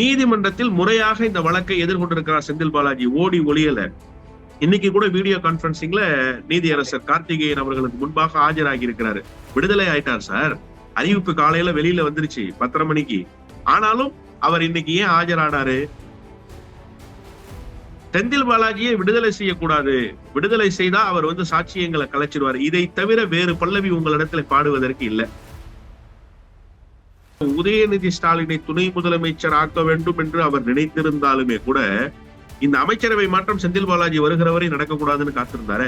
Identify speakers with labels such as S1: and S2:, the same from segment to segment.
S1: நீதிமன்றத்தில் முறையாக இந்த வழக்கை எதிர்கொண்டிருக்கிறார் செந்தில் பாலாஜி. ஓடி ஒளியல. இன்னைக்கு கூட வீடியோ கான்பரன்சிங்ல நீதியரசர் கார்த்திகேயன் அவர்களுக்கு முன்பாக ஆஜராகி இருக்கிறாரு விடுதலை ஆயிட்டார் சார். அறிவிப்பு காலையில வெளியில வந்துருச்சு பத்தரை மணிக்கு. ஆனாலும் அவர் இன்னைக்கு ஏன் ஆஜரானாரு? செந்தில் பாலாஜியை விடுதலை செய்யக்கூடாது. விடுதலை செய்தா அவர் வந்து சாட்சியங்களை கலைச்சிடுவார் இதை தவிர வேறு பல்லவி உங்களிடத்துல பாடுவதற்கு இல்லை. உதயநிதி ஸ்டாலினை துணை முதலமைச்சர் ஆக்க வேண்டும் என்று அவர் நினைத்திருந்தாலுமே கூட இந்த அமைச்சரவை மாற்றம் செந்தில் பாலாஜி வருகிறவரை நடக்கக்கூடாதுன்னு காத்திருந்தாரு.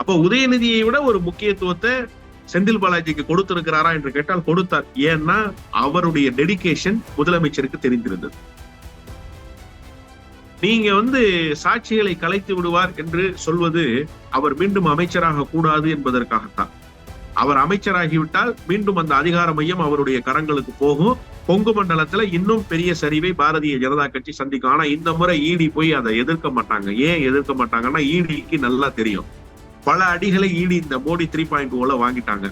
S1: அப்ப உதயநிதியை விட ஒரு முக்கியத்துவத்தை செந்தில் பாலாஜிக்கு கொடுத்திருக்கிறாரா என்று கேட்டால் கொடுத்தார். ஏன்னா அவருடைய டெடிகேஷன் முதலமைச்சருக்கு தெரிந்திருந்தது. நீங்க வந்து சாட்சிகளை கலைத்து விடுவார் என்று சொல்வது அவர் மீண்டும் அமைச்சராக கூடாது என்பதற்காகத்தான். அவர் அமைச்சராகிவிட்டால் மீண்டும் அந்த அதிகார மையம் அவருடைய கரங்களுக்கு போகும். கொங்கு மண்டலத்துல இன்னும் பெரிய சரிவை பாரதிய ஜனதா கட்சி சந்திக்கும். ஆனா இந்த முறை ஈடி போய் அதை எதிர்க்க மாட்டாங்க. ஏன் எதிர்க்க மாட்டாங்கன்னா ஈடிக்கு நல்லா தெரியும். பல அடிகளை ஈடி இந்த மோடி த்ரீ பாயிண்ட் ஓல வாங்கிட்டாங்க.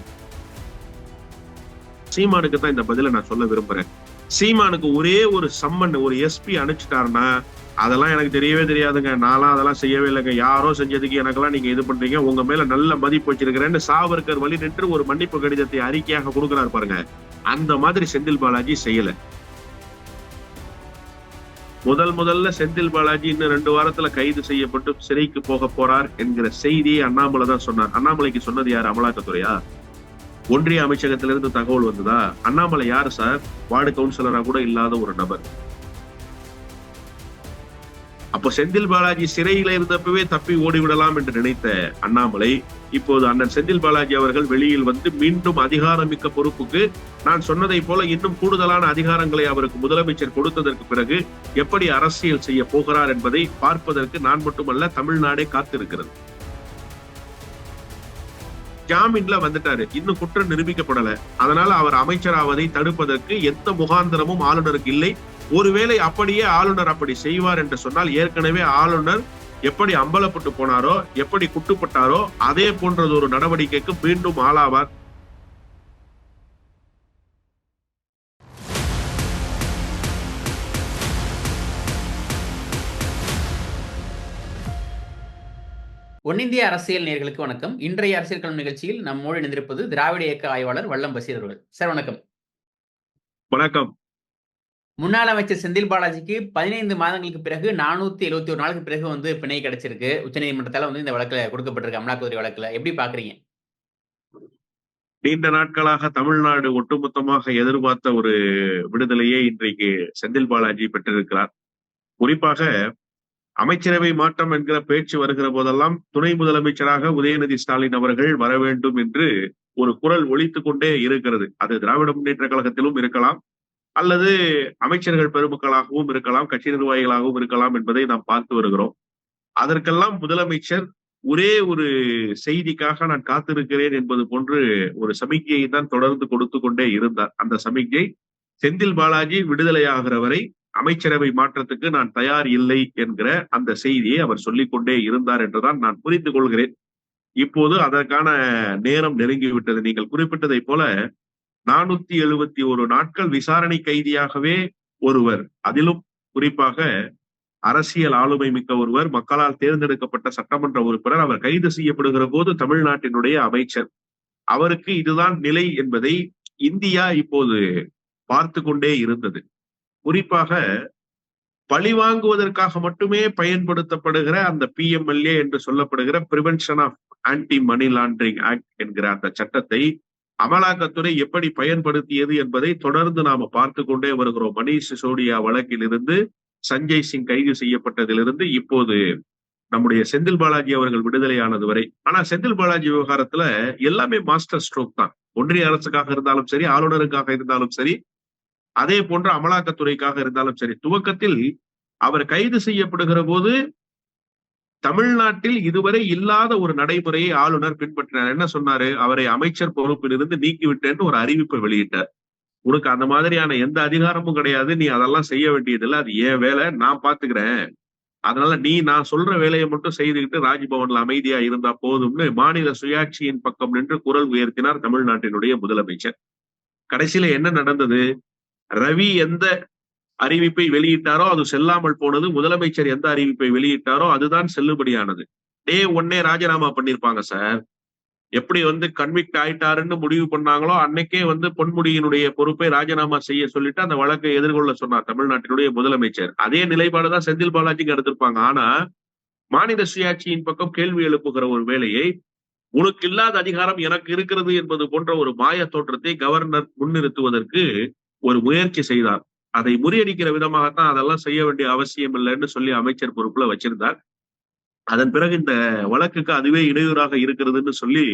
S1: சீமானுக்கு தான் இந்த பதில நான் சொல்ல விரும்புறேன். சீமானுக்கு ஒரே ஒரு சம்மன் ஒரு எஸ்பி அனுப்பிச்சிட்டாருன்னா அதெல்லாம் எனக்கு தெரியவே தெரியாதுங்க. நான்லாம் அதெல்லாம் செய்யவே இல்லைங்க. யாரோ செஞ்சதுக்கு எனக்கெல்லாம் நீங்க இது பண்றீங்க. உங்க மேல நல்ல மதிப்பு வச்சிருக்கிறேன்னு சாவர்கர் வழி நின்று ஒரு மன்னிப்பு கடிதத்தை அறிக்கையாக கொடுக்கிறார் பாருங்க. அந்த மாதிரி செந்தில் பாலாஜி செய்யல. முதல் முதல்ல செந்தில் பாலாஜி இன்னும் ரெண்டு வாரத்துல கைது செய்யப்பட்டு சிறைக்கு போக போறார் என்கிற செய்தியை அண்ணாமலை தான் சொன்னார். அண்ணாமலைக்கு சொன்னது யார்? அமலாக்கத்துறையா? ஒன்றிய அமைச்சகத்திலிருந்து தகவல் வந்ததா? அண்ணாமலை யாரு சார்? வார்டு கவுன்சிலரா கூட இல்லாத ஒரு நபர். அப்போ செந்தில் பாலாஜி சிறையில இருந்தப்பவே தப்பி ஓடிவிடலாம் என்று நினைத்த அண்ணாமலை இப்போது அண்ணன் செந்தில் பாலாஜி அவர்கள் வெளியில் வந்து மீண்டும் அதிகாரமிக்க பொறுப்புக்கு நான் சொன்னதை போல இன்னும் கூடுதலான அதிகாரங்களை அவருக்கு முதலமைச்சர் கொடுத்ததற்கு பிறகு எப்படி அரசியல் செய்ய போகிறார் என்பதை பார்ப்பதற்கு நான் மட்டுமல்ல தமிழ்நாடே காத்திருக்கிறது. ஜாமீன்ல வந்துட்டாரு. இன்னும் குற்றம் நிரூபிக்கப்படல. அதனால அவர் அமைச்சராவதை தடுப்பதற்கு எந்த முகாந்திரமும் ஆளுநருக்கு இல்லை. ஒருவேளை அப்படியே ஆளுநர் அப்படி செய்வார் என்று சொன்னால் ஏற்கனவே ஆளுநர் எப்படி அம்பலப்பட்டு போனாரோ எப்படி குட்டுப்பட்டாரோ அதே போன்றது ஒரு நடவடிக்கைக்கு மீண்டும் ஆளாவார்.
S2: ஒன்னிந்திய அரசியல் நேர்களுக்கு வணக்கம். இன்றைய அரசியல் களம் நிகழ்ச்சியில் நம்மோடு இணைந்திருப்பது திராவிட இயக்க ஆய்வாளர் வல்லம் பசீர் அவர்கள். சார் வணக்கம்.
S1: வணக்கம்.
S2: முன்னாள் அமைச்சர் செந்தில் பாலாஜிக்கு பதினைந்து மாதங்களுக்கு பிறகு நானூத்தி எழுபத்தி ஒரு நாளுக்கு பிறகு வந்து பிணை கிடைச்சிருக்கு. உச்சநீதிமன்றத்தால வந்து இந்த வழக்குல கொடுக்கப்பட்டிருக்கு அமலாக்கத்துறை வழக்குல. எப்படி பாக்குறீங்க?
S1: நீண்ட நாட்களாக தமிழ்நாடு ஒட்டுமொத்தமாக எதிர்பார்த்த ஒரு விடுதலையே இன்றைக்கு செந்தில் பாலாஜி பெற்றிருக்கிறார். குறிப்பாக அமைச்சரவை மாற்றம் என்கிற பேச்சு வருகிற போதெல்லாம் துணை முதலமைச்சராக உதயநிதி ஸ்டாலின் அவர்கள் வர வேண்டும் என்று ஒரு குரல் ஒழித்துக் கொண்டே இருக்கிறது. அது திராவிட முன்னேற்ற கழகத்திலும் இருக்கலாம் அல்லது அமைச்சர்கள் பெருமக்களாகவும் இருக்கலாம் கட்சி நிர்வாகிகளாகவும் இருக்கலாம் என்பதை நாம் பார்த்து வருகிறோம். அதற்கெல்லாம் முதலமைச்சர் ஒரே ஒரு செய்திக்காக நான் காத்திருக்கிறேன் என்பது போன்று ஒரு சமிக்ஞையை தான் தொடர்ந்து கொடுத்து கொண்டே இருந்தார். அந்த சமிக்ஞை செந்தில் பாலாஜி விடுதலையாகிற வரை அமைச்சரவை மாற்றத்துக்கு நான் தயார் இல்லை என்கிற அந்த செய்தியை அவர் சொல்லிக்கொண்டே இருந்தார் என்றுதான் நான் புரிந்து கொள்கிறேன். இப்போது அதற்கான நேரம் நெருங்கிவிட்டது. நீங்கள் குறிப்பிட்டதை போல நானூத்தி எழுபத்தி ஒரு நாட்கள் விசாரணை கைதியாகவே ஒருவர். அதிலும் குறிப்பாக அரசியல் ஆளுமை மிக்க ஒருவர் மக்களால் தேர்ந்தெடுக்கப்பட்ட சட்டமன்ற உறுப்பினர் அவர் கைது செய்யப்படுகிற போது தமிழ்நாட்டினுடைய அமைச்சர். அவருக்கு இதுதான் நிலை என்பதை இந்தியா இப்போது பார்த்து கொண்டே இருந்தது. குறிப்பாக பழி வாங்குவதற்காக மட்டுமே பயன்படுத்தப்படுகிற அந்த பிஎம்எல்ஏ என்று சொல்லப்படுகிற prevention of anti money laundering act என்கிற அந்த சட்டத்தை அமலாக்கத்துறை எப்படி பயன்படுத்தியது என்பதை தொடர்ந்து நாம பார்த்து கொண்டே வருகிறோம். மணீஷ் சிசோடியா வழக்கிலிருந்து சஞ்சய் சிங் கைது செய்யப்பட்டதிலிருந்து இப்போது நம்முடைய செந்தில் பாலாஜி அவர்கள் விடுதலையானது வரை. ஆனா செந்தில் பாலாஜி விவகாரத்துல எல்லாமே மாஸ்டர் ஸ்ட்ரோக் தான். ஒன்றிய அரசுக்காக இருந்தாலும் சரி ஆளுநருக்காக இருந்தாலும் சரி அதே போன்ற அமலாக்கத்துறைக்காக இருந்தாலும் சரி. துவக்கத்தில் அவர் கைது செய்யப்படுகிற போது தமிழ்நாட்டில் இதுவரை இல்லாத ஒரு நடைமுறையை ஆளுநர் பின்பற்றினார். என்ன சொன்னாரு? அவரை அமைச்சர் பொறுப்பிலிருந்து நீக்கிவிட்டேன்னு ஒரு அறிவிப்பை வெளியிட்டார். உனக்கு அந்த மாதிரியான எந்த அதிகாரமும் கிடையாது. நீ அதெல்லாம் செய்ய வேண்டியதில்லை. அது ஏன் வேலை. நான் பாத்துக்கிறேன் அதனால நீ நான் சொல்ற வேலையை மட்டும் செய்துக்கிட்டு ராஜ்பவன்ல அமைதியா இருந்தா போதும்னு மாநில சுயாட்சியின் பக்கம் நின்று குரல் உயர்த்தினார் தமிழ்நாட்டினுடைய முதலமைச்சர். கடைசியில என்ன நடந்தது? ரவி எந்த அறிவிப்பை வெளியிட்டாரோ அது செல்லாமல் போனது முதலமைச்சர் எந்த அறிவிப்பை வெளியிட்டாரோ அதுதான் செல்லுபடியானது. டே ஒன்னே ராஜினாமா பண்ணிருப்பாங்க சார். எப்படி வந்து கன்விக்ட் ஆயிட்டாருன்னு முடிவு பண்ணாங்களோ அன்னைக்கே வந்து பொன்முடியினுடைய பொறுப்பை ராஜினாமா செய்ய சொல்லிட்டு அந்த வழக்கை எதிர்கொள்ள சொன்னார் தமிழ்நாட்டினுடைய முதலமைச்சர். அதே நிலைப்பாடுதான் செந்தில் பாலாஜிக்கு எடுத்திருப்பாங்க. ஆனா மாநில சுயாட்சியின் பக்கம் கேள்வி எழுப்புகிற ஒரு வேலையை உனக்கு இல்லாத அதிகாரம் எனக்கு இருக்கிறது என்பது போன்ற ஒரு மாய தோற்றத்தை கவர்னர் முன்னிறுத்துவதற்கு ஒரு முயற்சி செய்தார். அதை முறியடிக்கிற விதமாகத்தான் அதெல்லாம் செய்ய வேண்டிய அவசியம் இல்லைன்னு சொல்லி அமைச்சர் பொறுப்புல வச்சிருந்தார். அதன் பிறகு இந்த வழக்குக்கு அதுவே இடையூறாக இருக்கிறதுன்னு சொல்லி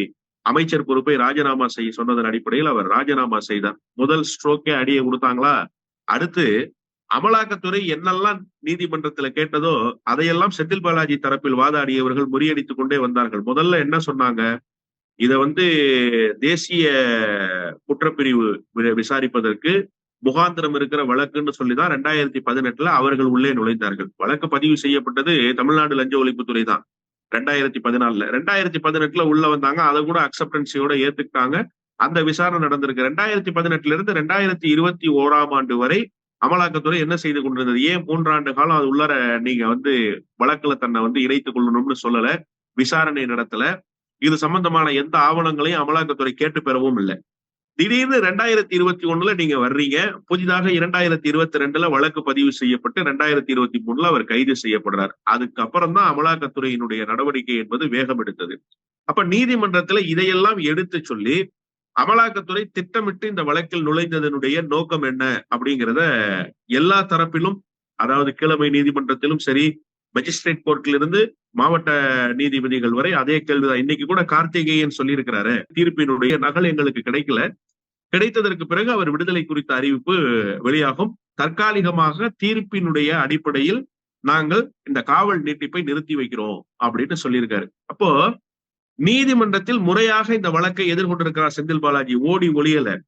S1: அமைச்சர் பொறுப்பை ராஜினாமா செய்ய சொன்னதன் அடிப்படையில் அவர் ராஜினாமா செய்தார். முதல் ஸ்ட்ரோக்கே அடியை கொடுத்தாங்களா? அடுத்து அமலாக்கத்துறை என்னெல்லாம் நீதிமன்றத்துல கேட்டதோ அதையெல்லாம் செந்தில் பாலாஜி தரப்பில் வாதாடியவர்கள் முறியடித்துக் கொண்டே வந்தார்கள். முதல்ல என்ன சொன்னாங்க? இத வந்து தேசிய குற்றப்பிரிவு விசாரிப்பதற்கு முகாந்திரம் இருக்கிற வழக்குன்னு சொல்லிதான் ரெண்டாயிரத்தி பதினெட்டுல அவர்கள் உள்ளே நுழைந்தார்கள். வழக்கு பதிவு செய்யப்பட்டது தமிழ்நாடு லஞ்ச ஒழிப்புத்துறை தான். ரெண்டாயிரத்தி பதினாலுல. ரெண்டாயிரத்தி பதினெட்டுல உள்ள வந்தாங்க. அதை கூட அக்செப்டன்சியோட ஏத்துக்கிட்டாங்க. அந்த விசாரணை நடந்திருக்கு. ரெண்டாயிரத்தி பதினெட்டுல இருந்து ரெண்டாயிரத்தி இருபத்தி ஓராம் ஆண்டு வரை அமலாக்கத்துறை என்ன செய்து கொண்டிருந்தது? ஏன் மூன்றாண்டு காலம் அது உள்ளர நீங்க வந்து வழக்குல தன்னை வந்து இணைத்துக் கொள்ளணும்னு சொல்லல விசாரணை நடத்தல. இது சம்பந்தமான எந்த ஆவணங்களையும் அமலாக்கத்துறை கேட்டு பெறவும் இல்லை. திடீர்னு ரெண்டாயிரத்தி இருபத்தி ஒண்ணுல நீங்க வர்றீங்க. புதிதாக இரண்டாயிரத்தி இருபத்தி ரெண்டுல வழக்கு பதிவு செய்யப்பட்டு ரெண்டாயிரத்தி இருபத்தி மூணுல அவர் கைது செய்யப்படுறார். அதுக்கப்புறம் தான் அமலாக்கத்துறையினுடைய நடவடிக்கை என்பது வேகம் எடுத்தது. அப்ப நீதிமன்றத்துல இதையெல்லாம் எடுத்து சொல்லி அமலாக்கத்துறை திட்டமிட்டு இந்த வழக்கில் நுழைந்ததனுடைய நோக்கம் என்ன அப்படிங்கிறத எல்லா தரப்பிலும் அதாவது கிழமை நீதிமன்றத்திலும் சரி மெஜிஸ்ட்ரேட் கோர்ட்ல இருந்து மாவட்ட நீதிபதிகள் வரை அதே கேள்விதான். இன்னைக்கு கூட கார்த்திகேயன் சொல்லியிருக்கிறாரு. தீர்ப்பினுடைய நகல் எங்களுக்கு கிடைக்கல. கிடைத்ததற்கு பிறகு அவர் விடுதலை குறித்த அறிவிப்பு வெளியாகும். தற்காலிகமாக தீர்ப்பினுடைய அடிப்படையில் நாங்கள் இந்த காவல் நீட்டிப்பை நிறுத்தி வைக்கிறோம் அப்படின்னு சொல்லியிருக்காரு. அப்போ நீதிமன்றத்தில் முறையாக இந்த வழக்கை எதிர்கொண்டிருக்கிறார் செந்தில் பாலாஜி ஓடி ஒளியல.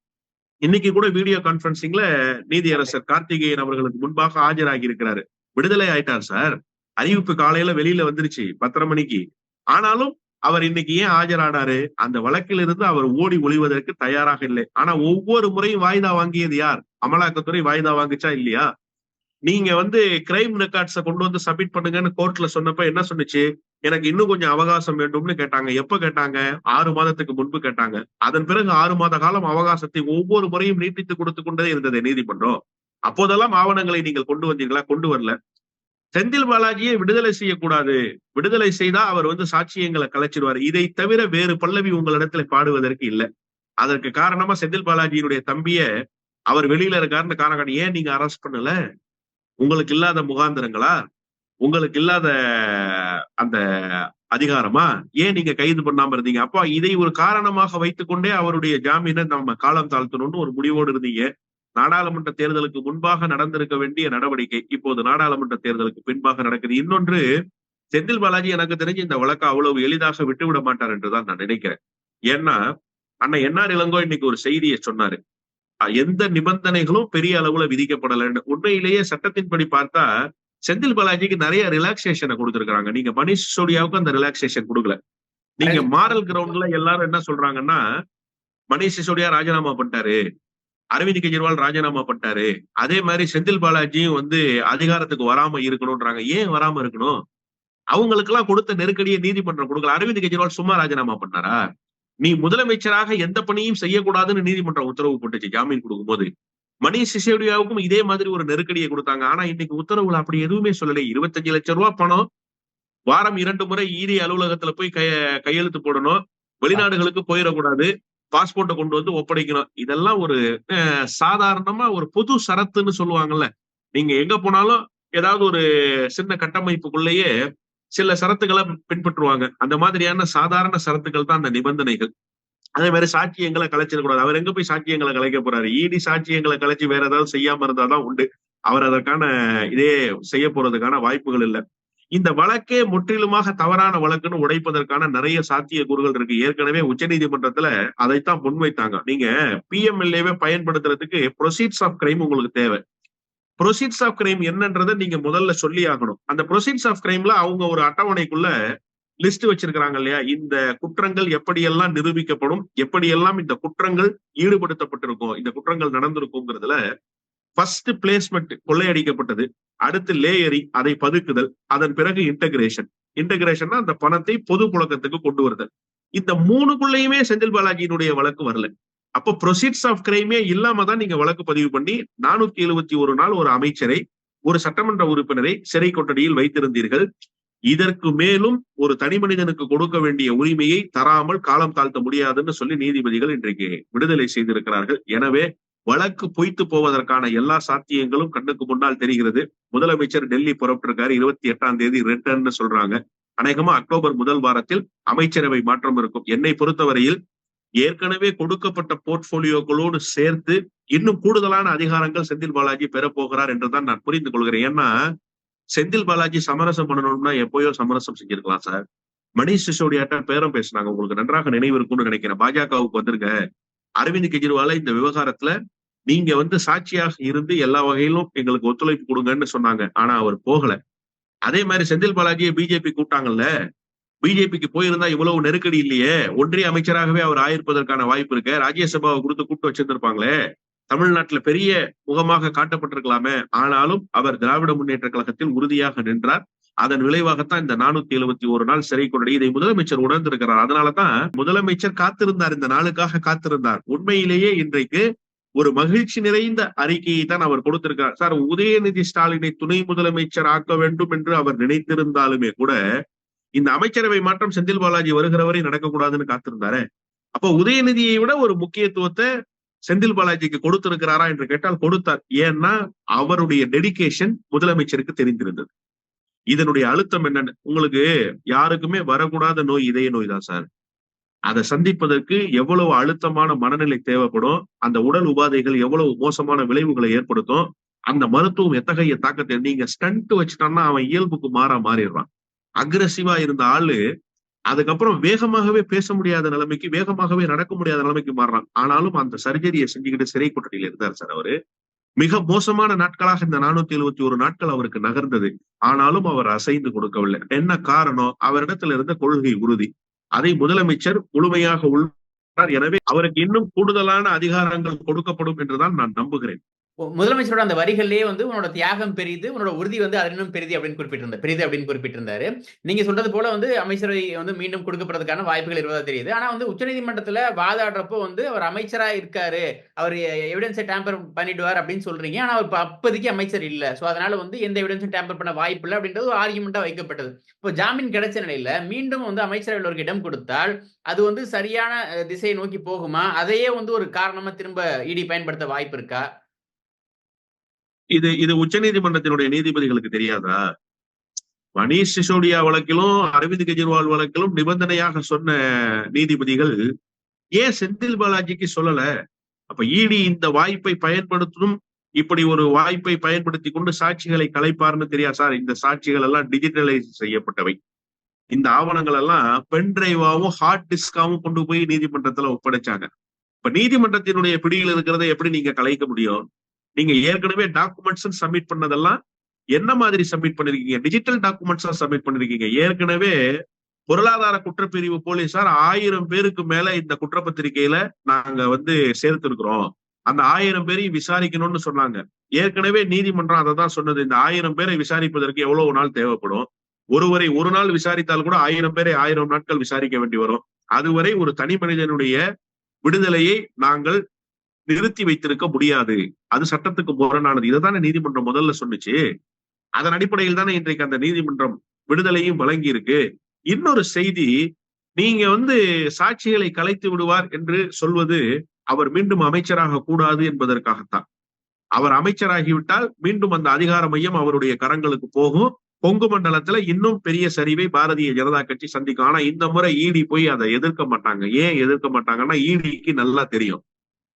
S1: இன்னைக்கு கூட வீடியோ கான்பரன்சிங்ல நீதியரசர் கார்த்திகேயன் அவர்களுக்கு முன்பாக ஆஜராகி இருக்கிறாரு. விடுதலை ஆயிட்டார் சார். அறிவிப்பு காலையில வெளியில வந்துருச்சு பத்தரை மணிக்கு. ஆனாலும் அவர் இன்னைக்கு ஏன் ஆஜரானாரு? அந்த வழக்கில் இருந்து அவர் ஓடி ஒளிவதற்கு தயாராக இல்லை. ஆனா ஒவ்வொரு முறையும் வாய்தா வாங்கியது யார்? அமலாக்கத்துறை வாய்தா வாங்குச்சா இல்லையா? நீங்க வந்து கிரைம் ரெக்கார்ட்ஸ கொண்டு வந்து சப்மிட் பண்ணுங்கன்னு கோர்ட்ல சொன்னப்ப என்ன சொன்னுச்சு? எனக்கு இன்னும் கொஞ்சம் அவகாசம் வேண்டும்னு கேட்டாங்க. எப்ப கேட்டாங்க? ஆறு மாதத்துக்கு முன்பு கேட்டாங்க. அதன் பிறகு ஆறு மாத காலம் அவகாசத்தை ஒவ்வொரு முறையும் நீட்டித்து கொடுத்து கொண்டே இருந்தது நீதிமன்றம். அப்போதெல்லாம் ஆவணங்களை நீங்கள் கொண்டு வந்தீங்களா கொண்டு வரல. செந்தில் பாலாஜியை விடுதலை செய்யக்கூடாது. விடுதலை செய்தா அவர் வந்து சாட்சியங்களை கலைச்சிடுவார் இதை தவிர வேறு பல்லவி உங்களிடத்துல பாடுவதற்கு இல்லை. அதற்கு காரணமா செந்தில் பாலாஜியினுடைய தம்பிய அவர் வெளியில இருக்காருன்னு காரணம். ஏன் நீங்க அரெஸ்ட் பண்ணல? உங்களுக்கு இல்லாத முகாந்திரங்களா? உங்களுக்கு இல்லாத அந்த அதிகாரமா? ஏன் நீங்க கைது பண்ணாம இருந்தீங்க? அப்பா இதை ஒரு காரணமாக வைத்துக்கொண்டே அவருடைய ஜாமீனை நம்ம காலம் தாழ்த்தணும்னு ஒரு முடிவோடு இருந்தீங்க. நாடாளுமன்ற தேர்தலுக்கு முன்பாக நடந்திருக்க வேண்டிய நடவடிக்கை இப்போது நாடாளுமன்ற தேர்தலுக்கு பின்பாக நடக்குது. இன்னொன்று செந்தில் பாலாஜி எனக்கு தெரிஞ்சு இந்த வழக்கை அவ்வளவு எளிதாக விட்டுவிட மாட்டார் என்றுதான் நான் நினைக்கிறேன். ஏன்னா அண்ணன் என்ஆர் இளங்கோ இன்னைக்கு ஒரு செய்தியை சொன்னாரு. எந்த நிபந்தனைகளும் பெரிய அளவுல விதிக்கப்படலைன்னு. உண்மையிலேயே சட்டத்தின்படி பார்த்தா செந்தில் பாலாஜிக்கு நிறைய ரிலாக்ஸேஷனை கொடுத்திருக்காங்க நீங்க மணிஷ் சிசோடியாவுக்கு அந்த ரிலாக்ஸேஷன் கொடுக்கல. நீங்க மாரல் கிரவுண்ட்ல எல்லாரும் என்ன சொல்றாங்கன்னா மணிஷ் சிசோடியா ராஜினாமா பண்ணிட்டாரு. அரவிந்த் கெஜ்ரிவால் ராஜினாமா பண்ணிட்டாரு. அதே மாதிரி செந்தில் பாலாஜியும் வந்து அதிகாரத்துக்கு வராம இருக்கணும்ன்றாங்க. ஏன் வராம இருக்கணும்? அவங்களுக்கு எல்லாம் கொடுத்த நெருக்கடியை நீதிமன்றம் கொடுக்கல. அரவிந்த் கெஜ்ரிவால் சும்மா ராஜினாமா பண்ணாரா? நீ முதலமைச்சராக எந்த பணியும் செய்யக்கூடாதுன்னு நீதிமன்றம் உத்தரவு போட்டுச்சு ஜாமீன் கொடுக்கும்போது. மணிஷ் சிசோடியாவுக்கும் இதே மாதிரி ஒரு நெருக்கடியை கொடுத்தாங்க. ஆனா இன்னைக்கு உத்தரவுல அப்படி எதுவுமே சொல்லலை. இருபத்தஞ்சு லட்சம் ரூபாய் பணம் வாரம் இரண்டு முறை ஈடி அலுவலகத்துல போய் கைய கையெழுத்து போடணும். வெளிநாடுகளுக்கு போயிடக்கூடாது. பாஸ்போர்ட்டை கொண்டு வந்து ஒப்படைக்கணும். இதெல்லாம் ஒரு அஹ், சாதாரணமா ஒரு பொது சரத்துன்னு சொல்லுவாங்கல்ல. நீங்க எங்க போனாலும் ஏதாவது ஒரு சின்ன கட்டமைப்புக்குள்ளேயே சில சரத்துக்களை பின்பற்றுவாங்க. அந்த மாதிரியான சாதாரண சரத்துக்கள் தான் அந்த நிபந்தனைகள். அதே மாதிரி சாட்சியங்களை கலைச்சிடக்கூடாது. அவர் எங்க போய் சாட்சியங்களை கலைக்க போறாரு? ஈடி சாட்சியங்களை கலைச்சு வேற ஏதாவது செய்யாம இருந்தாதான் உண்டு. அவர் அதற்கான இதே செய்ய போறதுக்கான வாய்ப்புகள் இல்லை. இந்த வழக்கே முற்றிலுமாக தவறான வழக்குன்னு உடைப்பதற்கான நிறைய சாத்திய கூறுகள் இருக்கு. ஏற்கனவே உச்சநீதிமன்றத்துல அதைத்தான் முன்வைத்தாங்க. நீங்க பிஎம்எல்ஏவை பயன்படுத்துறதுக்கு ப்ரொசீட்ஸ் ஆஃப் கிரைம் உங்களுக்கு தேவை. ப்ரொசீட்ஸ் ஆஃப் கிரைம் என்னன்றதை நீங்க முதல்ல சொல்லி ஆகணும். அந்த ப்ரொசீட்ஸ் ஆஃப் கிரைம்ல அவங்க ஒரு அட்டவணைக்குள்ள லிஸ்ட் வச்சிருக்கிறாங்க இல்லையா? இந்த குற்றங்கள் எப்படியெல்லாம் நிரூபிக்கப்படும் எப்படியெல்லாம் இந்த குற்றங்கள் ஈடுபடுத்தப்பட்டிருக்கும் இந்த குற்றங்கள் நடந்திருக்குங்கிறதுல ஃபர்ஸ்ட் பிளேஸ்மெண்ட் கொள்ளையடிக்கப்பட்டது. அடுத்து லேயரிங் அதை பதுக்குதல். அதன் பிறகு இன்டகிரேஷன் இன்டகிரேஷன்னா அந்த பணத்தை பொது புழக்கத்துக்கு கொண்டு வருதல். இந்த மூணுக்குள்ளேயுமே செந்தில் பாலாஜியினுடைய வழக்கு வரல. அப்போ ப்ரொசீட்ஸ் ஆஃப் கிரைமே இல்லாம தான் நீங்க வழக்கு பதிவு பண்ணி நானூத்தி எழுபத்தி ஒரு நாள் ஒரு அமைச்சரை ஒரு சட்டமன்ற உறுப்பினரை சிறை கொட்டடியில் வைத்திருந்தீர்கள். இதற்கு மேலும் ஒரு தனி மனிதனுக்கு கொடுக்க வேண்டிய உரிமையை தராமல் காலம் தாழ்த்த முடியாதுன்னு சொல்லி நீதிபதிகள் இன்றைக்கு விடுதலை செய்திருக்கிறார்கள். எனவே வழக்கு பொய்த்து போவதற்கான எல்லா சாத்தியங்களும் கண்ணுக்கு முன்னால் தெரிகிறது. முதலமைச்சர் டெல்லி புறப்பட்டிருக்காரு. இருபத்தி எட்டாம் தேதி ரிட்டர்ன்னு சொல்றாங்க. அநேகமா அக்டோபர் முதல் வாரத்தில் அமைச்சரவை மாற்றம் இருக்கும். என்னை பொறுத்தவரையில் ஏற்கனவே கொடுக்கப்பட்ட போர்ட்போலியோக்களோடு சேர்த்து இன்னும் கூடுதலான அதிகாரங்கள் செந்தில் பாலாஜி பெறப்போகிறார் என்றுதான் நான் புரிந்து கொள்கிறேன். ஏன்னா செந்தில் பாலாஜி சமரசம் பண்ணணும்னா எப்பயோ சமரசம் செஞ்சிருக்கலாம் சார். மணிஷ் சிசோடியாட்ட பேரம் பேசினாங்க. உங்களுக்கு நன்றாக நினைவு இருக்கும்னு நினைக்கிறேன். பாஜகவுக்கு வந்திருக்க அரவிந்த் கெஜ்ரிவால இந்த விவகாரத்துல நீங்க வந்து சாட்சியாக இருந்து எல்லா வகையிலும் எங்களுக்கு ஒத்துழைப்பு கொடுங்கன்னு சொன்னாங்க. ஆனா அவர் போகல. அதே மாதிரி செந்தில் பாலாஜியை பிஜேபி கூப்பிட்டாங்கல்ல? பிஜேபிக்கு போயிருந்தா இவ்வளவு நெருக்கடி இல்லையே? ஒன்றிய அமைச்சராகவே அவர் ஆயிருப்பதற்கான வாய்ப்பு இருக்க? ராஜ்யசபாவை கொடுத்து கூப்பிட்டு வச்சிருந்திருப்பாங்களே? தமிழ்நாட்டுல பெரிய முகமாக காட்டப்பட்டிருக்கலாமே? ஆனாலும் அவர் திராவிட முன்னேற்ற கழகத்தில் உறுதியாக நின்றார். அதன் விளைவாகத்தான் இந்த நானூத்தி எழுபத்தி ஒரு நாள் சிறை கொண்டடி இதை முதலமைச்சர் உணர்ந்திருக்கிறார். அதனாலதான் முதலமைச்சர் காத்திருந்தார். இந்த நாளுக்காக காத்திருந்தார். உண்மையிலேயே இன்றைக்கு ஒரு மகிழ்ச்சி நிறைந்த அறிக்கையை தான் அவர் கொடுத்திருக்கார். சார் உதயநிதி ஸ்டாலினை துணை முதலமைச்சர் ஆக்க வேண்டும் என்று அவர் நினைத்திருந்தாலுமே கூட இந்த அமைச்சரவை மாற்றம் செந்தில் பாலாஜி வருகிற வரை நடக்கக்கூடாதுன்னு காத்திருந்தாரு. அப்போ உதயநிதியை விட ஒரு முக்கியத்துவத்தை செந்தில் பாலாஜிக்கு கொடுத்திருக்கிறாரா என்று கேட்டால் கொடுத்தார். ஏன்னா அவருடைய டெடிகேஷன் முதலமைச்சருக்கு தெரிந்திருந்தது. இதனுடைய அழுத்தம் என்னன்னு உங்களுக்கு யாருக்குமே வரக்கூடாத நோய் இதய நோய் தான் சார். அதை சந்திப்பதற்கு எவ்வளவு அழுத்தமான மனநிலை தேவைப்படும் அந்த உடல் உபாதைகள் எவ்வளவு மோசமான விளைவுகளை ஏற்படுத்தும் அந்த மருத்துவம் எத்தகைய தாக்கத்தை நீங்க ஸ்டண்ட் வச்சுட்டான்னா அவன் இயல்புக்கு மாறா மாறிடுறான். அக்ரஸிவா இருந்த ஆளு அதுக்கப்புறம் வேகமாகவே பேச முடியாத நிலைமைக்கு வேகமாகவே நடக்க முடியாத நிலைமைக்கு மாறுறான். ஆனாலும் அந்த சர்ஜரியை செஞ்சுக்கிட்டு சிறை கொட்டடியில் இருந்தார் சார் அவரு. மிக மோசமான நாட்களாக இந்த நானூத்தி எழுபத்தி ஒரு நாட்கள் அவருக்கு நகர்ந்தது. ஆனாலும் அவர் அசைந்து கொடுக்கவில்லை. என்ன காரணம்? அவரிடத்துல இருந்த கொள்கை உறுதி. அதை முதலமைச்சர் முழுமையாக உள் எனவே அவருக்கு இன்னும் கூடுதலான அதிகாரங்கள் கொடுக்கப்படும் என்றுதான் நான் நம்புகிறேன்.
S2: முதலமைச்சரோட அந்த வரிகள்லேயே வந்து உன்னோட தியாகம் பெரிது உன்னோட உறுதி வந்து அதனும் பெரிது அப்படின்னு குறிப்பிட்டிருந்தார் பெரிது அப்படின்னு குறிப்பிட்டிருந்தாரு. நீங்க சொல்றது போல வந்து அமைச்சரவை வந்து மீண்டும் கொடுக்கப்படுறதுக்கான வாய்ப்புகள் இருப்பதா தெரியுது. ஆனா வந்து உச்சநீதிமன்றத்துல வாதாடுறப்போ வந்து அவர் அமைச்சரா இருக்காரு. அவர் எவிடன்ஸை டேம்பர் பண்ணிடுவார் அப்படின்னு சொல்றீங்க. ஆனா அவர் அப்போதைக்கு அமைச்சர் இல்ல. ஸோ அதனால வந்து எந்த எவிடன்ஸும் டேம்பர் பண்ண வாய்ப்பு இல்லை அப்படின்றது ஒரு ஆர்குமெண்டா வைக்கப்பட்டது. இப்போ ஜாமீன் கிடைச்ச நிலையில மீண்டும் வந்து அமைச்சரவையில் ஒரு இடம் கொடுத்தால் அது வந்து சரியான திசையை நோக்கி போகுமா? அதையே வந்து ஒரு காரணமா திரும்ப இடி பயன்படுத்த வாய்ப்பு இருக்கா?
S1: இது இது உச்ச நீதிமன்றத்தினுடைய நீதிபதிகளுக்கு தெரியாதா? மணீஷ் சிசோடியா வழக்கிலும் அரவிந்த் கெஜ்ரிவால் வழக்கிலும் நிபந்தனையாக சொன்ன நீதிபதிகள் ஏன் செந்தில் பாலாஜிக்கு சொல்லல? அப்ப இடி இந்த வாய்ப்பை பயன்படுத்தணும் இப்படி ஒரு வாய்ப்பை பயன்படுத்தி கொண்டு சாட்சிகளை கலைப்பார்னு தெரியா சார்? இந்த சாட்சிகள் எல்லாம் டிஜிட்டலைஸ் செய்யப்பட்டவை. இந்த ஆவணங்கள் எல்லாம் பென் டிரைவாவும் ஹார்ட் டிஸ்காவும் கொண்டு போய் நீதிமன்றத்துல ஒப்படைச்சாங்க. இப்ப நீதிமன்றத்தினுடைய பிடியில் இருக்கிறத எப்படி நீங்க கலைக்க முடியும்? நீங்க ஏற்கனவே டாக்குமெண்ட்ஸ் சப்மிட் பண்ணதெல்லாம் என்ன மாதிரி சப்மிட் பண்ணிருக்கீங்க? டிஜிட்டல் டாக்குமெண்ட்ஸா சப்மிட் பண்ணிருக்கீங்க. ஏற்கனவே பொருளாதார குற்றப்பிரிவு போலீசார் ஆயிரம் பேருக்கு மேல இந்த குற்றப்பத்திரிகையில நாங்க வந்து சேர்த்திருக்கிறோம். அந்த ஆயிரம் பேரையும் விசாரிக்கணும்னு சொன்னாங்க. ஏற்கனவே நீதிமன்றம் அதை தான் சொன்னது. இந்த ஆயிரம் பேரை விசாரிப்பதற்கு எவ்வளவு நாள் தேவைப்படும்? ஒருவரை ஒரு நாள் விசாரித்தால் கூட ஆயிரம் பேரை ஆயிரம் நாட்கள் விசாரிக்க வேண்டி வரும். அதுவரை ஒரு தனி மனிதனுடைய விடுதலையை நாங்கள் நிறுத்தி வைத்திருக்க முடியாது. அது சட்டத்துக்கு முரணானது. இதைதானே நீதிமன்றம் முதல்ல சொன்னிச்சு. அதன் அடிப்படையில் தானே இன்றைக்கு அந்த நீதிமன்றம் விடுதலையும் வழங்கி இருக்கு இன்னொரு செய்தி நீங்க வந்து சாட்சிகளை கலைத்து விடுவார் என்று சொல்வது அவர் மீண்டும் அமைச்சராக கூடாது என்பதற்காகத்தான். அவர் அமைச்சராகிவிட்டால் மீண்டும் அந்த அதிகார மையம் அவருடைய கரங்களுக்கு போகும். கொங்கு மண்டலத்துல இன்னும் பெரிய சரிவை பாரதிய ஜனதா கட்சி சந்திக்கும். ஆனா இந்த முறை ஈடி போய் அதை எதிர்க்க மாட்டாங்க. ஏன் எதிர்க்க மாட்டாங்கன்னா ஈடிக்கு நல்லா தெரியும்.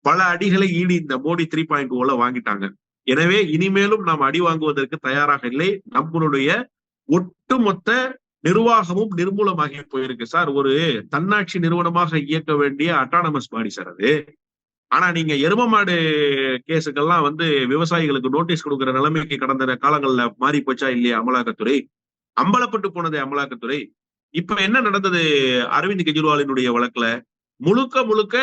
S1: பல அடிகளை ஈடி இந்த மோடி த்ரீ பாயிண்ட் ஓல வாங்கிட்டாங்க. எனவே இனிமேலும் நாம் அடி வாங்குவதற்கு தயாராக இல்லை. நம்மளுடைய ஒட்டுமொத்த நிர்வாகமும் நிர்மூலமாகி போயிருக்கு சார். ஒரு தன்னாட்சி நிறுவனமாக இயக்க வேண்டிய அட்டானமஸ் பாடி சார் அது. ஆனா நீங்க எரும மாடு கேஸுக்கெல்லாம் வந்து விவசாயிகளுக்கு நோட்டீஸ் கொடுக்குற நிலைமைக்கு கடந்த காலங்கள்ல மாறி போச்சா இல்லையா அமலாக்கத்துறை? அம்பலப்பட்டு போனது அமலாக்கத்துறை. இப்ப என்ன நடந்தது? அரவிந்த் கெஜ்ரிவாலினுடைய வழக்குல முழுக்க முழுக்க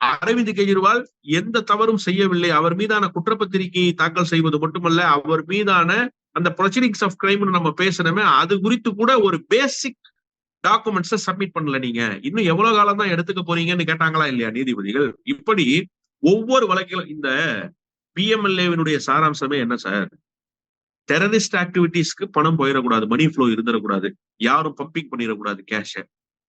S1: அரவிந்த் கெஜ்ரிவால் எந்த தவறும் செய்யவில்லை. அவர் மீதான குற்றப்பத்திரிகையை தாக்கல் செய்வது மட்டுமல்ல அவர் மீதான அந்த ப்ரொசீடிங்ஸ் ஆஃப் கிரைம்னு நம்ம பேசணுமே அது குறித்து கூட ஒரு பேசிக் டாக்குமெண்ட்ஸை சப்மிட் பண்ணல நீங்க. இன்னும் எவ்வளவு காலம் தான் எடுத்துக்க போறீங்கன்னு கேட்டாங்களா இல்லையா நீதிபதிகள்? இப்படி ஒவ்வொரு வழக்கிலும் இந்த பிஎம்எல்ஏவினுடைய சாராம்சமே என்ன சார்? டெரரிஸ்ட் ஆக்டிவிட்டிஸ்க்கு பணம் போயிடக்கூடாது மணி ஃப்ளோ இருந்துடக்கூடாது. யாரும் பம்பிங் பண்ணிடக்கூடாது கேஷை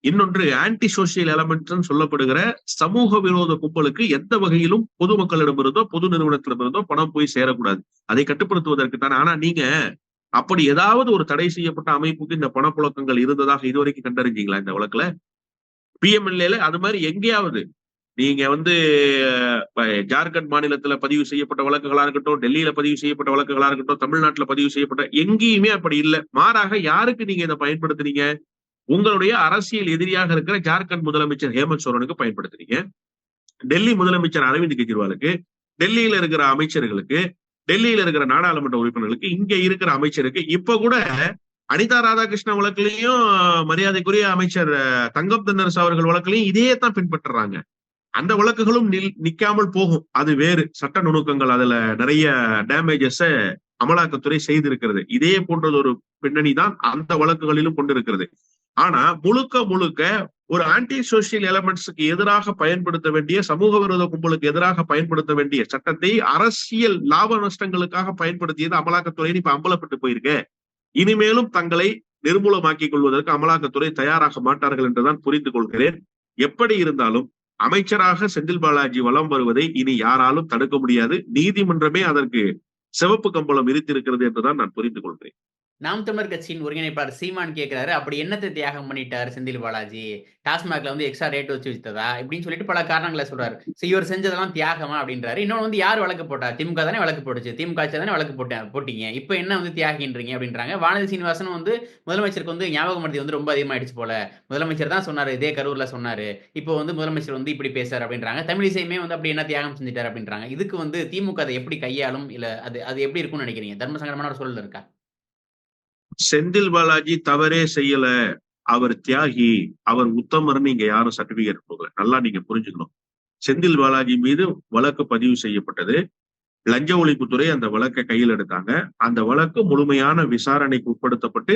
S1: இன்னொன்று ஆன்டி சோசியல் எலமெண்ட்ஸ் சொல்லப்படுகிற சமூக விரோத கும்பலுக்கு எந்த வகையிலும் பொதுமக்களிடமிருந்தோ பொது நிறுவனத்திடமிருந்தோ பணம் போய் சேரக்கூடாது. அதை கட்டுப்படுத்துவதற்கு தானே. ஆனா நீங்க அப்படி ஏதாவது ஒரு தடை செய்யப்பட்ட அமைப்புக்கு இந்த பணப்புழக்கங்கள் இருந்ததாக இதுவரைக்கும் கண்டறிஞ்சீங்களா இந்த வழக்குல? பிஎம்எல்ஏல அது மாதிரி எங்கேயாவது நீங்க வந்து ஜார்க்கண்ட் மாநிலத்துல பதிவு செய்யப்பட்ட வழக்குகளா இருக்கட்டும் டெல்லியில பதிவு செய்யப்பட்ட வழக்குகளா இருக்கட்டும் தமிழ்நாட்டுல பதிவு செய்யப்பட்ட எங்கேயுமே அப்படி இல்லை. மாறாக யாருக்கு நீங்க இதை பயன்படுத்துறீங்க உங்களுடைய அரசியல் எதிரியாக இருக்கிற ஜார்க்கண்ட் முதலமைச்சர் ஹேமந்த் சோரனுக்கு பயன்படுத்துறீங்க. டெல்லி முதலமைச்சர் அரவிந்த் கெஜ்ரிவாலுக்கு டெல்லியில இருக்கிற அமைச்சர்களுக்கு டெல்லியில இருக்கிற நாடாளுமன்ற உறுப்பினர்களுக்கு இங்க இருக்கிற அமைச்சருக்கு இப்ப கூட அனிதா ராதாகிருஷ்ணன் வழக்குலையும் மரியாதைக்குரிய அமைச்சர் தங்கம் தென்னரசு அவர்கள் வழக்குலையும் இதையே தான் பின்பற்றுறாங்க. அந்த வழக்குகளும் நில் நிக்காமல் போகும். அது வேறு. சட்ட நுணுக்கங்கள் அதுல நிறைய டேமேஜஸ அமலாக்கத்துறை செய்திருக்கிறது. இதே போன்றது ஒரு பின்னணி தான் அந்த வழக்குகளிலும் கொண்டிருக்கிறது. ஆனா முழுக்க முழுக்க ஒரு ஆன்டி சோசியல் எலமெண்ட்ஸுக்கு எதிராக பயன்படுத்த வேண்டிய சமூக விரோத கும்பலுக்கு எதிராக பயன்படுத்த வேண்டிய சட்டத்தை அரசியல் லாப நஷ்டங்களுக்காக பயன்படுத்தியது அமலாக்கத்துறை இப்ப அம்பலப்பட்டு போயிருக்க. இனிமேலும் தங்களை நிர்மூலமாக்கிக் கொள்வதற்கு அமலாக்கத்துறை தயாராக மாட்டார்கள் என்றுதான் புரிந்து கொள்கிறேன். எப்படி இருந்தாலும் அமைச்சராக செந்தில் பாலாஜி வலம் வருவதை இனி யாராலும் தடுக்க முடியாது. நீதிமன்றமே அதற்கு சிவப்பு கம்பளம் விரித்திருக்கிறது என்றுதான் நான் புரிந்து கொள்கிறேன்.
S2: நாம் தமிழர் கட்சியின் ஒருங்கிணைப்பாளர் சீமான் கேட்கிறாரு அப்படி என்னத்தை தியாகம் பண்ணிட்டாரு செந்தில் பாலாஜி? டாஸ்மாக்ல வந்து எக்ஸ்ட்ரா ரேட் வச்சு வித்ததா? இப்படின்னு சொல்லிட்டு பல காரணங்களை சொல்றாரு. இவர் செஞ்சதெல்லாம் தியாகமா அப்படின்றாரு. இன்னொன்று வந்து யார் வழக்கு போட்டா? திமுக தானே வழக்கு போட்டுச்சு. திமுக தானே வழக்கு போட்டேன் போட்டீங்க. இப்போ என்ன வந்து தியாகின்றீங்க அப்படின்றாங்க. வானதி சீனிவாசன் வந்து முதலமைச்சருக்கு வந்து ஞாபக வந்து ரொம்ப அதிகமாயிடுச்சு போல. முதலமைச்சர் தான் சொன்னாரு இதே கரூர்ல சொன்னாரு. இப்போ வந்து முதலமைச்சர் வந்து இப்படி பேசாரு அப்படின்றாங்க. தமிழிசையுமே வந்து அப்படி என்ன தியாகம் செஞ்சிட்டார் அப்படின்றாங்க. இதுக்கு வந்து திமுக அதை எப்படி கையாளும்? இல்ல அது அது எப்படி இருக்கும்னு நினைக்கிறீங்க? தர்ம சங்கடமான ஒரு சூழல் இருக்கா?
S1: செந்தில் பாலாஜி தவறே செய்யல அவர் தியாகி அவர் உத்தமர்னு இங்க யாரும் சர்டிபிகேட் போகல நல்லா நீங்க புரிஞ்சுக்கணும். செந்தில் பாலாஜி மீது வழக்கு பதிவு செய்யப்பட்டது. லஞ்ச ஒழிப்புத்துறை அந்த வழக்கை கையில் எடுத்தாங்க. அந்த வழக்கு முழுமையான விசாரணைக்கு உட்படுத்தப்பட்டு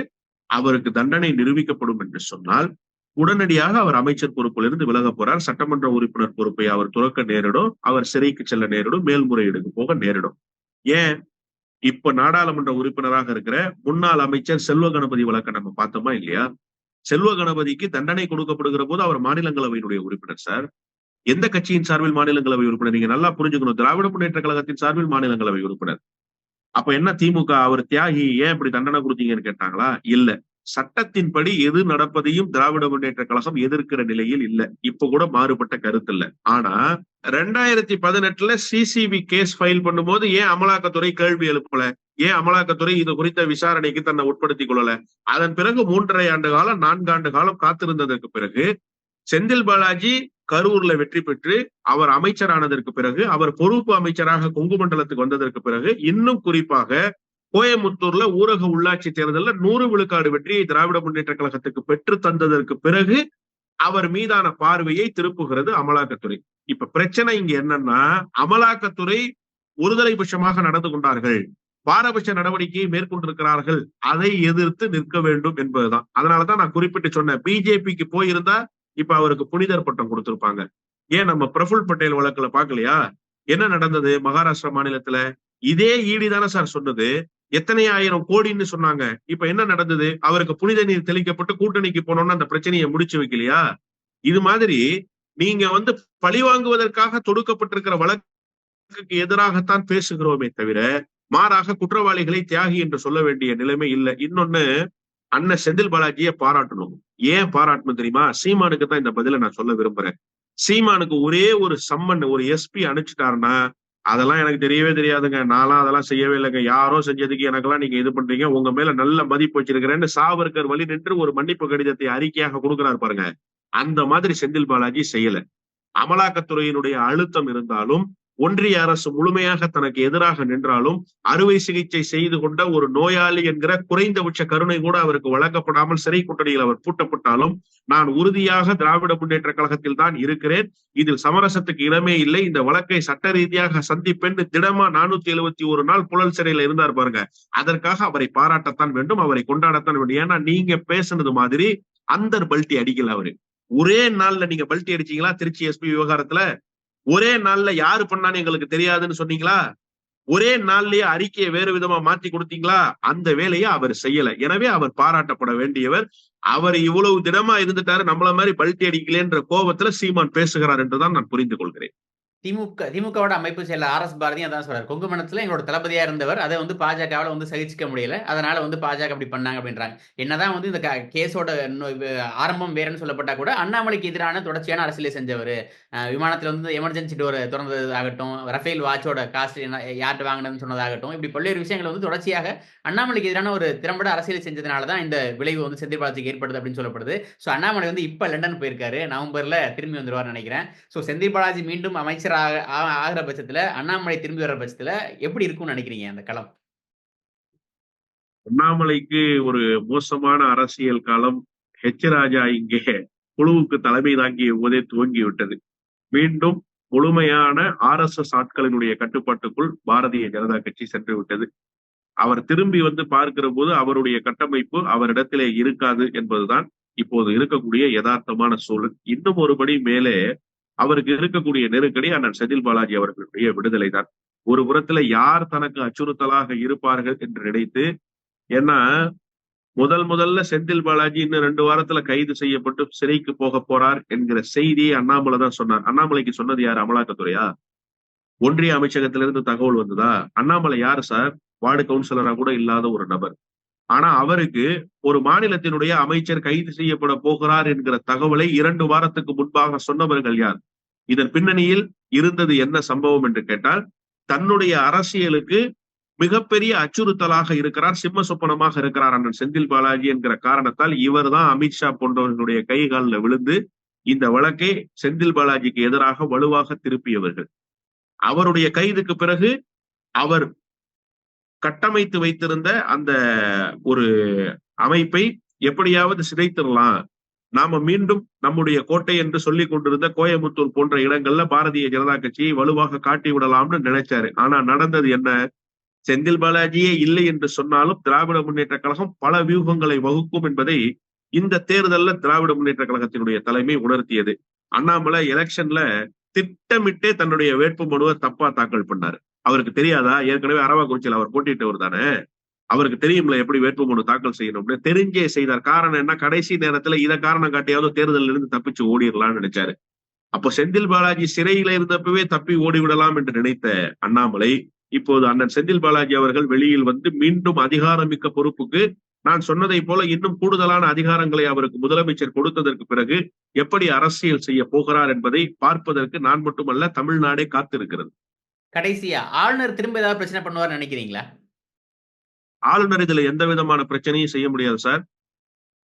S1: அவருக்கு தண்டனை நிரூபிக்கப்படும் என்று சொன்னால் உடனடியாக அவர் அமைச்சர் பொறுப்பிலிருந்து விலக போறார். சட்டமன்ற உறுப்பினர் பொறுப்பை அவர் துறக்க நேரிடும். அவர் சிறைக்கு செல்ல நேரிடும். மேல்முறையீடுக்கு போக நேரிடும். ஏன்? இப்ப நாடாளுமன்ற உறுப்பினராக இருக்கிற முன்னாள் அமைச்சர் செல்வ கணபதி வழக்கை நம்ம பார்த்தோமா இல்லையா? செல்வ கணபதிக்கு தண்டனை கொடுக்கப்படுகிற போது அவர் மாநிலங்களவையினுடைய உறுப்பினர் சார். எந்த கட்சியின் சார்பில் மாநிலங்களவை உறுப்பினர்? நீங்க நல்லா புரிஞ்சுக்கணும். திராவிட முன்னேற்ற கழகத்தின் சார்பில் மாநிலங்களவை உறுப்பினர். அப்ப என்ன திமுக? அவர் தியாகி ஏன் இப்படி தண்டனை கொடுத்தீங்கன்னு கேட்டாங்களா? இல்ல. சட்டத்தின்படி எது நடப்பதையும் திராவிட முன்னேற்ற கழகம் எதிர்க்கிற நிலையில் இல்ல. இப்ப கூட மாறுபட்ட கருத்து இல்ல. ஆனா ரெண்டாயிரத்தி பதினெட்டுல சிசிபி கேஸ் ஃபைல் பண்ணும்போது ஏன் அமலாக்கத்துறை கேள்வி எழுப்பல? ஏன் அமலாக்கத்துறை இது குறித்த விசாரணைக்கு தன்னை உட்படுத்திக் கொள்ளல? அதன் பிறகு மூன்றரை ஆண்டு காலம் நான்கு ஆண்டு காலம் காத்திருந்ததற்கு பிறகு செந்தில் பாலாஜி கரூர்ல வெற்றி பெற்று அவர் அமைச்சரானதற்கு பிறகு அவர் பொறுப்பு அமைச்சராக கொங்கு மண்டலத்துக்கு வந்ததற்கு பிறகு இன்னும் குறிப்பாக கோயமுத்தூர்ல ஊரக உள்ளாட்சி தேர்தலில் நூறு விழுக்காடு வெற்றியை திராவிட முன்னேற்ற கழகத்துக்கு பெற்று தந்ததற்கு பிறகு அவர் மீதான பார்வையை திருப்புகிறது அமலாக்கத்துறை. இப்ப பிரச்சனை இங்க என்னன்னா அமலாக்கத்துறை ஒருதலை பட்சமாக நடந்து கொண்டார்கள். பாரபட்ச நடவடிக்கையை மேற்கொண்டிருக்கிறார்கள். அதை எதிர்த்து நிற்க வேண்டும் என்பதுதான். அதனாலதான் நான் குறிப்பிட்டு சொன்னேன் பிஜேபிக்கு போயிருந்தா இப்ப அவருக்கு புனிதர் பட்டம் கொடுத்திருப்பாங்க. ஏன் நம்ம பிரபுல் பட்டேல் வழக்குல பாக்கலையா என்ன நடந்தது மகாராஷ்டிரா மாநிலத்துல? இதே ஈடி தானே சார் சொன்னது. எத்தனை ஆயிரம் கோடின்னு சொன்னாங்க. இப்ப என்ன நடந்தது? அவருக்கு புனித நீர் தெளிக்கப்பட்டு கூட்டணிக்கு போனோம்னா அந்த பிரச்சனையை முடிச்சு வைக்கலையா? இது மாதிரி நீங்க வந்து பழி வாங்குவதற்காக தொடுக்கப்பட்டிருக்கிற வழக்குக்கு எதிராகத்தான் பேசுகிறோமே தவிர மாறாக குற்றவாளிகளை தியாகி என்று சொல்ல வேண்டிய நிலைமை இல்லை. இன்னொன்னு அண்ணன் செந்தில் பாலாஜியை பாராட்டணும். ஏன் பாராட்டணும் தெரியுமா? சீமானுக்கு தான் இந்த பதில நான் சொல்ல விரும்புறேன். சீமானுக்கு ஒரே ஒரு சம்மன் ஒரு எஸ்பி அனுப்பிச்சிட்டாருன்னா அதெல்லாம் எனக்கு தெரியவே தெரியாதுங்க. நான்லாம் அதெல்லாம் செய்யவே இல்லைங்க. யாரோ செஞ்சதுக்கு எனக்கெல்லாம் நீங்க இது பண்றீங்க. உங்க மேல நல்ல மதிப்பு வச்சிருக்கிறேன்னு சாவர்கர் வழி நின்று ஒரு மன்னிப்பு கடிதத்தை அறிக்கையாக கொடுக்கிறார் பாருங்க. அந்த மாதிரி செந்தில் பாலாஜி செய்யல. அமலாக்கத்துறையினுடைய அழுத்தம் இருந்தாலும் ஒன்றிய அரசு முழுமையாக தனக்கு எதிராக நின்றாலும் அறுவை சிகிச்சை செய்து கொண்ட ஒரு நோயாளி என்கிற குறைந்தபட்ச கருணை கூட அவருக்கு வழங்கப்படாமல் சிறை கூட்டணியில் அவர் பூட்டப்பட்டாலும் நான் உறுதியாக திராவிட முன்னேற்ற கழகத்தில் தான் இருக்கிறேன். இதில் சமரசத்துக்கு இடமே இல்லை. இந்த வழக்கை சட்ட ரீதியாக சந்திப்பெண் திடமா நானூத்தி எழுபத்தி ஒரு நாள் புழல் சிறையில இருந்தார் பாருங்க. அதற்காக அவரை பாராட்டத்தான் வேண்டும் அவரை கொண்டாடத்தான் வேண்டும். ஏன்னா நீங்க பேசுனது மாதிரி அந்தர் பல்ட்டி அடிக்கல அவரு. ஒரே நாள்ல நீங்க பல்ட்டி அடிச்சீங்களா? திருச்சி எஸ்பி விவகாரத்துல ஒரே நாள்ல யாரு பண்ணான்னு எங்களுக்கு தெரியாதுன்னு சொன்னீங்களா? ஒரே நாள்லயே அறிக்கையை வேறு விதமா மாத்தி கொடுத்தீங்களா? அந்த வேலையை அவர் செய்யல. எனவே அவர் பாராட்டப்பட வேண்டியவர். அவர் இவ்வளவு தினமா இருந்துட்டாரு. நம்மள மாதிரி பல்ட்டி அடிக்கலன்ற கோபத்துல சீமான் பேசுகிறார் என்றுதான் நான் புரிந்து கொள்கிறேன்.
S2: திமுக திமுகவோட அமைப்பு செயலர் ஆர் எஸ் பாரதி அதான் சொல்றாரு. கொங்கு மண்டலத்துல எங்களோட தளபதியா இருந்தவர் அதை வந்து பாஜகவால வந்து சகிச்சிக்க முடியல. அதனால வந்து பாஜக அப்படி பண்ணாங்க அப்படின்றாங்க. என்னதான் வந்து இந்த கேஸோட ஆரம்பம் வேறன்னு சொல்லப்பட்டா கூட அண்ணாமலைக்கு எதிரான தொடர்ச்சியான அரசியலை செஞ்சவர். விமானத்துல வந்து எமர்ஜென்சி டோர் திறந்தது ஆகட்டும் ரஃபேல் வாட்சோட காஸ்ட் யார்கிட்ட வாங்கினதுன்னு சொன்னதாகட்டும் இப்படி பல்வேறு விஷயங்கள் வந்து தொடர்ச்சியாக அண்ணாமலைக்கு எதிரான ஒரு திறம்பட அரசியல் செஞ்சதுனால தான் இந்த விளைவு வந்து செந்தில் பாலாஜிக்கு ஏற்படுது அப்படின்னு சொல்லப்படுது. ஸோ அண்ணாமலை வந்து இப்போ லண்டன் போயிருக்காரு. நவம்பர்ல திரும்பி வந்துருவார் நினைக்கிறேன். ஸோ செந்தில் பாலாஜி மீண்டும் அமைச்சர் ஆக- ஆகிற பட்சத்துல அண்ணாமலை திரும்பி வர்ற பட்சத்துல எப்படி இருக்கும்னு நினைக்கிறீங்க அந்த களம்?
S1: அண்ணாமலைக்கு ஒரு மோசமான அரசியல் காலம் ஹெச் ராஜா இங்கே குழுவுக்கு தலைமை தாங்கிய போதே துவங்கி விட்டது மீண்டும் முழுமையான ஆர் எஸ் எஸ் ஆட்களினுடைய கட்டுப்பாட்டுக்குள் பாரதிய ஜனதா கட்சி சென்று விட்டது அவர் திரும்பி வந்து பார்க்கிற போது அவருடைய கட்டமைப்பு அவரிடத்திலே இருக்காது என்பதுதான் இப்போது இருக்கக்கூடிய யதார்த்தமான சூழல். இன்னும் ஒருபடி மேலே அவருக்கு இருக்கக்கூடிய நெருக்கடி அண்ணன் செந்தில் பாலாஜி அவர்களுடைய விடுதலை தான் ஒரு புறத்துல யார் தனக்கு அச்சுறுத்தலாக இருப்பார்கள் என்று நினைத்து ஏன்னா முதல் முதல்ல செந்தில் பாலாஜி இன்னும் ரெண்டு வாரத்துல கைது செய்யப்பட்டு சிறைக்கு போக போறார் என்கிற செய்தியை அண்ணாமலை தான் சொன்னார். அண்ணாமலைக்கு சொன்னது யார்? அமலாக்கத்துறையா? ஒன்றிய அமைச்சகத்திலிருந்து தகவல் வந்ததா? அண்ணாமலை யாரு சார்? வார்டு கவுன்சிலரா கூட இல்லாத ஒரு நபர். ஆனா அவருக்கு ஒரு மாநிலத்தினுடைய அமைச்சர் கைது செய்யப்பட போகிறார் என்கிற தகவலை இரண்டு வாரத்துக்கு முன்பாக சொன்னவர்கள் யார்? இதன் பின்னணியில் இருந்தது என்ன சம்பவம் என்று கேட்டால் தன்னுடைய அரசியலுக்கு மிகப்பெரிய அச்சுறுத்தலாக இருக்கிறார் சிம்ம சொப்பனமாக இருக்கிறார் அண்ணன் செந்தில் பாலாஜி என்கிற காரணத்தால் இவர்தான் அமித்ஷா போன்றவர்களுடைய கைகாலில் விழுந்து இந்த வழக்கை செந்தில் பாலாஜிக்கு எதிராக வலுவாக திருப்பியவர்கள். அவருடைய கைதுக்கு பிறகு அவர் கட்டமைத்து வைத்திருந்த அந்த ஒரு அமைப்பை எப்படியாவது சிதைத்திடலாம் நாம மீண்டும் நம்முடைய கோட்டை என்று சொல்லிக் கொண்டிருந்த கோயம்புத்தூர் போன்ற இடங்கள்ல பாரதிய ஜனதா கட்சியை வலுவாக காட்டி விடலாம்னு நினைச்சாரு. ஆனா நடந்தது என்ன? செந்தில் பாலாஜியே இல்லை என்று சொன்னாலும் திராவிட முன்னேற்ற கழகம் பல வியூகங்களை வகுக்கும் என்பதை இந்த தேர்தல்ல திராவிட முன்னேற்ற கழகத்தினுடைய தலைமை உணர்த்தியது. அண்ணாமலை எலெக்ஷன்ல திட்டமிட்டே தன்னுடைய வேட்பு மனுவை தப்பா தாக்கல் பண்ணாரு. அவருக்கு தெரியாதா? ஏற்கனவே அரவாக்குறிச்சியில் அவர் போட்டிட்டவர் தானே. அவருக்கு தெரியும்ல எப்படி வேட்புமனு தாக்கல் செய்யணும்னு தெரிஞ்சே செய்தார். காரணம் என்ன? கடைசி நேரத்துல இதை காரணம் காட்டியாவது தேர்தலில் இருந்து தப்பிச்சு ஓடிடலாம்னு நினைச்சாரு. அப்போ செந்தில் பாலாஜி சிறையில இருந்தப்பவே தப்பி ஓடி விடலாம் என்று நினைத்த அண்ணாமலை இப்போது அண்ணன் செந்தில் பாலாஜி அவர்கள் வெளியில் வந்து மீண்டும் அதிகாரமிக்க பொறுப்புக்கு நான் சொன்னதை போல இன்னும் கூடுதலான அதிகாரங்களை அவருக்கு முதலமைச்சர் கொடுத்ததற்கு பிறகு எப்படி அரசியல் செய்ய போகிறார் என்பதை பார்ப்பதற்கு நான் மட்டுமல்ல தமிழ்நாடே காத்திருக்கிறது.
S2: கடைசியா ஆளுநர் திரும்ப ஏதாவது பிரச்சனை பண்ணுவார் நினைக்கிறீங்களா?
S1: ஆளுநர் இதுல எந்த விதமான பிரச்சனையும் செய்ய முடியாது சார்.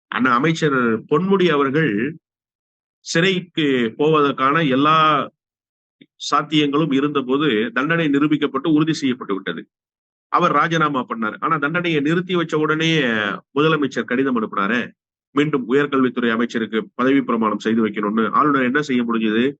S1: அண்ணா அமைச்சர் பொன்முடி அவர்கள் சிறைக்கு போவதற்கான எல்லா சாத்தியங்களும் இருந்தபோது தண்டனை நிரூபிக்கப்பட்டு உறுதி செய்யப்பட்டு விட்டது. அவர் ராஜினாமா பண்ணார். ஆனா தண்டனையை நிறுத்தி வச்ச உடனே முதலமைச்சர் கடிதம் அனுப்பினாரு. மீண்டும் உயர்கல்வித்துறை அமைச்சருக்கு பதவி பிரமாணம் செய்து வைக்கணும்னு. ஆளுநர் என்ன செய்ய முடிஞ்சது?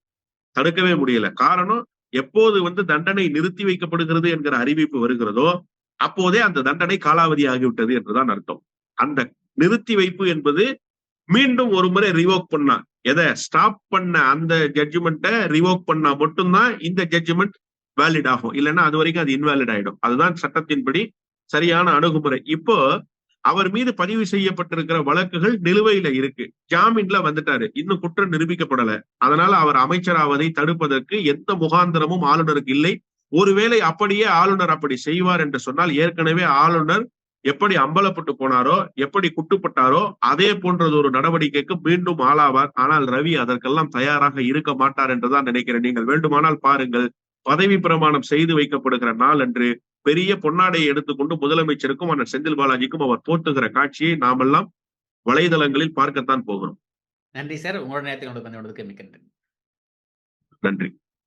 S1: தடுக்கவே முடியல. காரணம் எப்போது வந்து தண்டனை நிறுத்தி வைக்கப்படுகிறது என்கிற அறிவிப்பு வருகிறதோ அப்போதே அந்த தண்டனை காலாவதி ஆகிவிட்டது என்றுதான் அர்த்தம். அந்த நிறுத்தி வைப்பு என்பது மீண்டும் ஒரு முறை ரிவோக் பண்ணா எதை? ஸ்டாப் பண்ண அந்த ஜட்ஜ்மெண்ட்டை ரிவோக் பண்ணா மட்டும்தான் இந்த ஜட்ஜ்மெண்ட் வேலிட் ஆகும். இல்லைன்னா அது வரைக்கும் அது இன்வேலிட் ஆயிடும். அதுதான் சட்டத்தின்படி சரியான அணுகுமுறை. இப்போ அவர் மீது பதிவு செய்யப்பட்டிருக்கிற வழக்குகள் நிலுவையில இருக்கு. ஜாமீன்ல வந்துட்டாரு. இன்னும் குற்றம் நிரூபிக்கப்படல. அதனால அவர் அமைச்சராவதை தடுப்பதற்கு எந்த முகாந்திரமும் ஆளுநருக்கு இல்லை. ஒருவேளை அப்படியே ஆளுநர் அப்படி செய்வார் என்று சொன்னால் ஏற்கனவே ஆளுநர் எப்படி அம்பலப்பட்டு போனாரோ எப்படி குட்டுப்பட்டாரோ அதே போன்றது ஒரு நடவடிக்கைக்கு மீண்டும் ஆளாவார். ஆனால் ரவி அதற்கெல்லாம் தயாராக இருக்க மாட்டார் என்றுதான் நினைக்கிறேன். நீங்கள் வேண்டுமானால் பாருங்கள். பதவி பிரமாணம் செய்து வைக்கப்படுகிற நாள் அன்று பெரிய பொன்னாடையை எடுத்துக்கொண்டு முதலமைச்சருக்கும் அண்ணன் செந்தில் பாலாஜிக்கும் அவர் போட்டுகிற காட்சியை நாமெல்லாம் வலைதளங்களில் பார்க்கத்தான் போகிறோம்.
S2: நன்றி சார். உங்களோட நேரத்தை கொண்டு மிக்க
S1: நன்றி.